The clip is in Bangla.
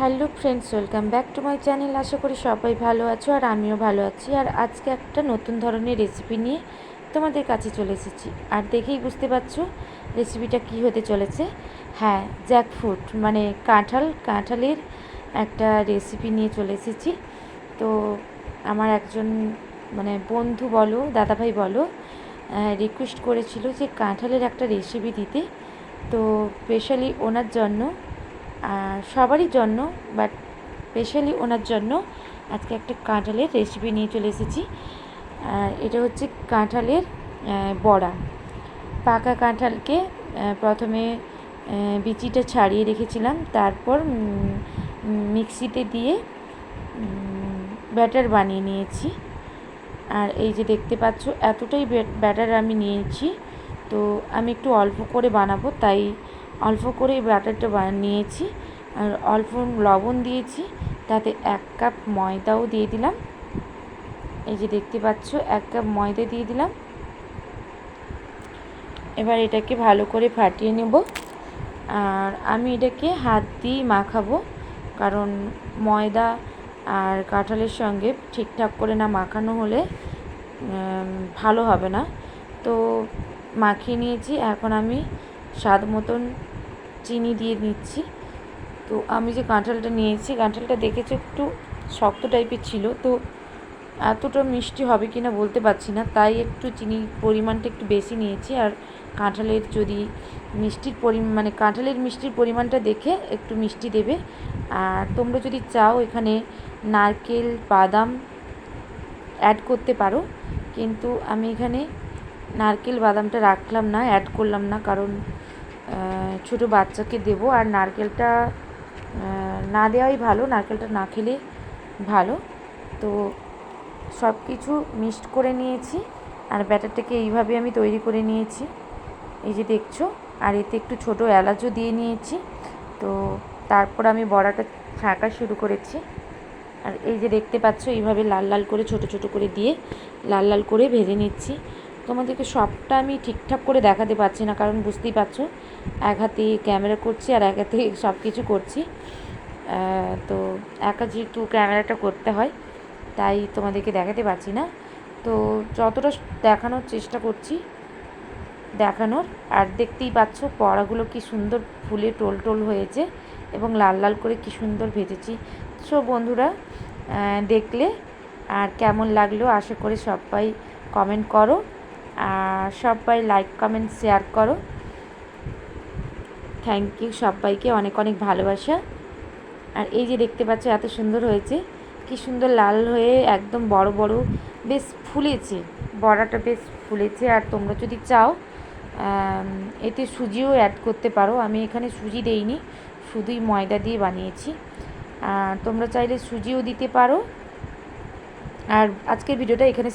Hello friends, welcome back to my channel. আশা করি সবাই ভালো আছো আর আমিও ভালো আছি। আর আজকে একটা নতুন ধরনের রেসিপি নিয়ে তোমাদের কাছে চলে এসেছি। আর দেখেই বুঝতে পারছ রেসিপিটা কি হতে চলেছে। হ্যাঁ জ্যাকফ্রুট মানে কাঁঠাল, কাঁঠালের একটা রেসিপি নিয়ে চলে এসেছি। তো আমার একজন মানে বন্ধু বলো, দাদাভাই বলো রিকোয়েস্ট করেছিল যে কাঁঠালের একটা রেসিপি দিতে। তো স্পেশালি ওনার জন্য সবারই জন্য বাট স্পেশালি ওনার জন্য আজকে একটা কাঁঠালের রেসিপি নিয়ে চলে এসেছি। এটা হচ্ছে কাঁঠালের বড়া। পাকা কাঁঠালকে প্রথমে বিচিটা ছাড়িয়ে রেখেছিলাম, তারপর মিক্সিতে দিয়ে ব্যাটার বানিয়ে নিয়েছি। আর এই যে দেখতে পাচ্ছ, এতটাই ব্যাটার আমি নিয়েছি, তো আমি একটু অল্প করে বানাবো, তাই অল্প করে ব্যাটারটা নিয়েছি। আর অল্প লবণ দিয়েছি, তাতে এক কাপ ময়দাও দিয়ে দিলাম। এই যে দেখতে পাচ্ছ, এক কাপ ময়দা দিয়ে দিলাম। এবার এটাকে ভালো করে ফাটিয়ে নেব। আর আমি এটাকে হাত দিয়ে মাখাবো, কারণ ময়দা আর কাঁঠালের সঙ্গে ঠিকঠাক করে না মাখানো হলে ভালো হবে না। তো মাখিয়ে নিয়েছি, এখন আমি স্বাদ মতন চিনি দিয়ে নিচ্ছি তো আমি যে কাঁঠালটা নিয়েছি, কাঁঠালটা দেখেছি একটু শক্ত টাইপের ছিল। তো এতটা মিষ্টি হবে কি না বলতে পারছি না। তাই একটু চিনির পরিমাণটা একটু বেশি নিয়েছি। আর কাঁঠালের যদি মিষ্টির পরিমাণ মানে কাঁঠালের মিষ্টির পরিমাণটা দেখে একটু মিষ্টি দেবে। আর তোমরা যদি চাও এখানে নারকেল, বাদাম অ্যাড করতে পারো। কিন্তু আমি এখানে নারকেল, বাদামটা রাখলাম না অ্যাড করলাম না। কারণ ছোট বাচ্চাকে দেবো। আর নারকেলটা না দেওয়াই ভালো, নারকেলটা না খেলে ভালো। তো সব কিছু মিক্সড করে নিয়েছি। আর ব্যাটারটাকে এইভাবে আমি তৈরি করে নিয়েছি। এই যে দেখছ, আর এতে একটু ছোট এলাচও দিয়ে নিয়েছি। তো তারপর আমি বড়াটা ছাঁকা শুরু করেছি। আর এই যে দেখতে পাচ্ছ, এইভাবে লাল লাল করে, ছোট ছোট করে দিয়ে লাল লাল করে ভেজে নিচ্ছি। তোমাদেরকে সবটা আমি ঠিকঠাক করে দেখাতে পারছি না, কারণ বুঝতেই পারছ, এক হাতে ক্যামেরা করছি আর এক হাতে সব কিছু করছি তো একা যেহেতু ক্যামেরাটা করতে হয়, তাই তোমাদেরকে দেখাতে পারছি না। তো যতটা দেখানোর চেষ্টা করছি, দেখানোর, আর দেখতেই পাচ্ছ পড়াগুলো কি সুন্দর ফুলে টোল টোল হয়েছে এবং লাল লাল করে কি সুন্দর ভেজেছি। সো বন্ধুরা দেখলে আর কেমন লাগল আশা করি সবাই কমেন্ট করো। সবাই লাইক কমেন্ট শেয়ার করো। থ্যাংক ইউ সবাইকে, অনেক অনেক ভালোবাসা। আর এই যে দেখতে পাচ্ছ, এত সুন্দর হয়েছে। কি সুন্দর লাল হয়ে একদম বড় বড় বেশ ফুলেছে। বড়াটা বেশ ফুলেছে। আর তোমরা যদি চাও এতে সুজিও অ্যাড করতে পারো। আমি এখানে সুজি দেইনি, শুধুই ময়দা দিয়ে বানিয়েছি। তোমরা চাইলে সুজিও দিতে পারো। আর আজকের ভিডিওটা এখানে